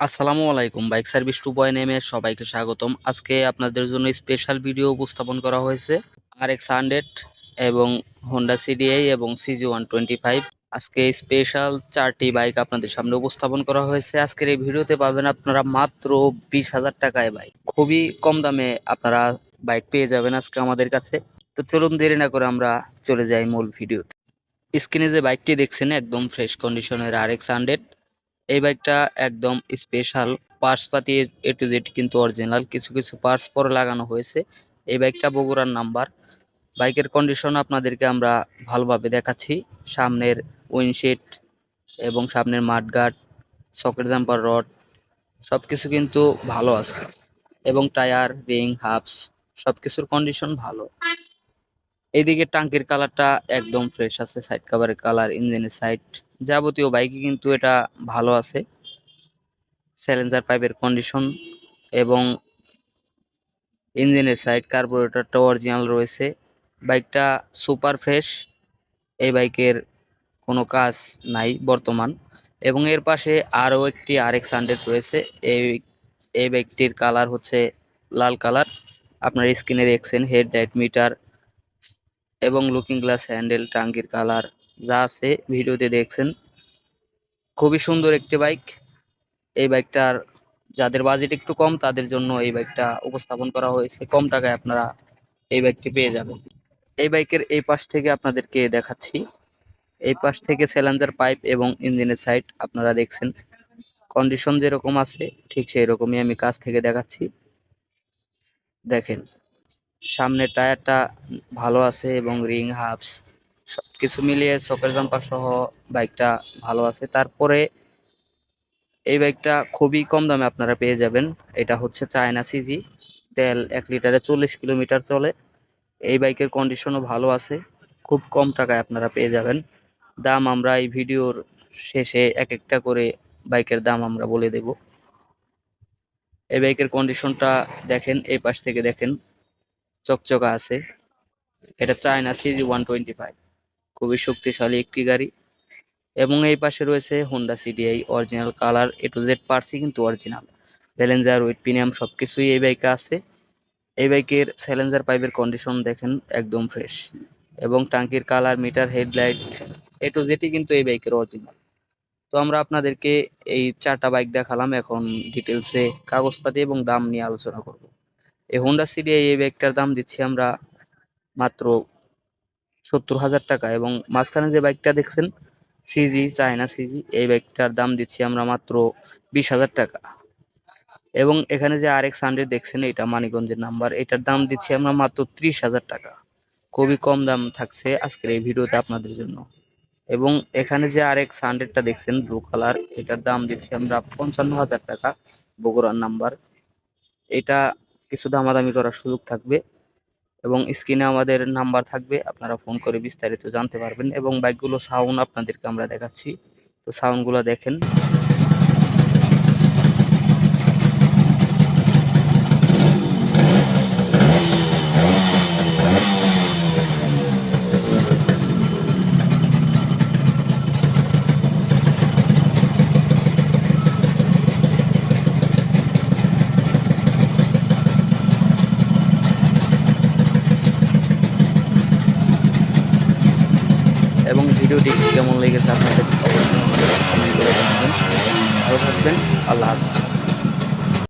আসসালামু আলাইকুম। Bike service to point নেমে সবাইকে স্বাগতম। আজকে আপনাদের জন্য স্পেশাল ভিডিও উপস্থাপন করা হয়েছে আর এক্স হান্ড্রেড এবং হোন্ডা সিডিআই এবং সিজি ওয়ান টোয়েন্টি ফাইভ আজকে স্পেশাল চারটি বাইক আপনাদের সামনে উপস্থাপন করা হয়েছে। আজকের এই ভিডিওতে পাবেন আপনারা মাত্র বিশ হাজার টাকায় বাইক। খুবই কম দামে আপনারা বাইক পেয়ে যাবেন আজকে আমাদের কাছে। তো চলুন দেরি না করে আমরা চলে যাই মূল ভিডিওতে। স্ক্রিনে যে বাইকটি দেখছেন, একদম ফ্রেশ কন্ডিশনের আর এক্স হান্ড্রেড এই বাইকটা একদম স্পেশাল পার্টস পাতি এ টু জেড কিন্তু অরিজিনাল কিছু কিছু পার্টস পরে লাগানো হয়েছে। এই বাইকটা বগুড়ার নাম্বার বাইকের কন্ডিশন আপনাদেরকে আমরা ভালোভাবে দেখাচ্ছি। সামনের উইন্ডশিট এবং সামনের মাঠগার্ড সকেট জাম্পার রড সব কিছু কিন্তু ভালো আছে। এবং টায়ার রিং হাফস সব কিছুর কন্ডিশন ভালো এইদিকে টাঙ্কির কালারটা একদম ফ্রেশ আছে। সাইড কাভারের কালার ইঞ্জিনের সাইড যাবতীয় বাইকে কিন্তু এটা ভালো আছে। স্যালেঞ্জার পাইপের কন্ডিশন এবং ইঞ্জিনের সাইড কার্বোরেটরটা অরিজিনাল রয়েছে। বাইকটা সুপার ফ্রেশ এই বাইকের কোনো কাজ নাই বর্তমান। এবং এর পাশে আরও একটি আর এক্স হান্ড্রেড রয়েছে, এই এই বাইকটির কালার হচ্ছে লাল কালার আপনার স্ক্রিনে দেখছেন হেডলাইট মিটার এবং লুকিং গ্লাস হ্যান্ডেল টাঙ্কির কালার যা আছে ভিডিওতে দেখছেন। খুবই সুন্দর একটি বাইক। এই বাইকটার যাদের বাজেট একটু কম, তাদের জন্য এই বাইকটা উপস্থাপন করা হয়েছে। কম টাকায় আপনারা এই বাইকটি পেয়ে যাবেন। এই বাইকের এই পাশ থেকে আপনাদেরকে দেখাচ্ছি। এই পাশ থেকে স্যালেঞ্জার পাইপ এবং ইঞ্জিনের সাইড আপনারা দেখছেন। কন্ডিশন যেরকম আছে, ঠিক সেই রকমই আমি কাছ থেকে দেখাচ্ছি। দেখেন সামনের টায়ারটা ভালো আছে এবং রিং সবকিছু মিলিয়ে চকের জাম্পার সহ বাইকটা ভালো আছে। তারপরে এই বাইকটা খুবই কম দামে আপনারা পেয়ে যাবেন। এটা হচ্ছে চায়না সিজি, তেল এক লিটারে চল্লিশ কিলোমিটার চলে। এই বাইকের কন্ডিশনও ভালো আছে, খুব কম টাকায় আপনারা পেয়ে যাবেন। দাম আমরা এই ভিডিওর শেষে এক একটা করে বাইকের দাম আমরা বলে দেব। এই বাইকের কন্ডিশনটা দেখেন, এই পাশ থেকে দেখেন, চকচকা আছে। এটা China CG one twenty five. খুবই শক্তিশালী একটি গাড়ি। এবং এই পাশে রয়েছে Honda CDI original colour A to Z Parsi কিন্তু অরিজিনাল ব্যালেন্সার উইথ প্রিমিয়াম সব কিছুই এই বাইকে আছে। এই বাইকের স্যালেঞ্জার পাইপের কন্ডিশন দেখেন একদম ফ্রেশ এবং টাঙ্কির colour meter headlight A to জেডই কিন্তু এই বাইকের অরিজিনাল তো আমরা আপনাদেরকে এই চারটা বাইক দেখালাম, এখন ডিটেলসে কাগজপাতি এবং দাম নিয়ে আলোচনা করব। এই হোন্ডা সিডিআই এই বাইকটার দাম দিচ্ছি আমরা মাত্র সত্তর হাজার টাকা এবং মাঝখানে যে বাইকটা দেখছেন সিজি চায়না সিজি এই বাইকটার দাম দিচ্ছি আমরা মাত্র বিশ হাজার টাকা। এবং এখানে যে আর এক্স হান্ড্রেড দেখছেন, এটা মানিকগঞ্জের নাম্বার এটার দাম দিচ্ছি আমরা মাত্র ত্রিশ হাজার টাকা। খুবই কম দাম থাকছে আজকের এই ভিডিওতে আপনাদের জন্য। এবং এখানে যে আর এক্স হান্ড্রেডটা দেখছেন ব্লু কালার এটার দাম দিচ্ছি আমরা পঞ্চান্ন হাজার টাকা, বগুড়ার নাম্বার এটা কিছু দামাদামি করার সুযোগ থাকবে। এবং স্ক্রিনে আমাদের নাম্বার থাকবে, আপনারা ফোন করে বিস্তারিত জানতে পারবেন এবং বাইকগুলো সাউন্ড আপনাদেরকে আমরা দেখাচ্ছি। তো সাউন্ডগুলো দেখেন। এবং ভিডিওটি কেমন লেগেছে আপনাদের অবশ্যই কমেন্ট করে জানাবেন। ভালো থাকবেন। আল্লাহ হাফিজ।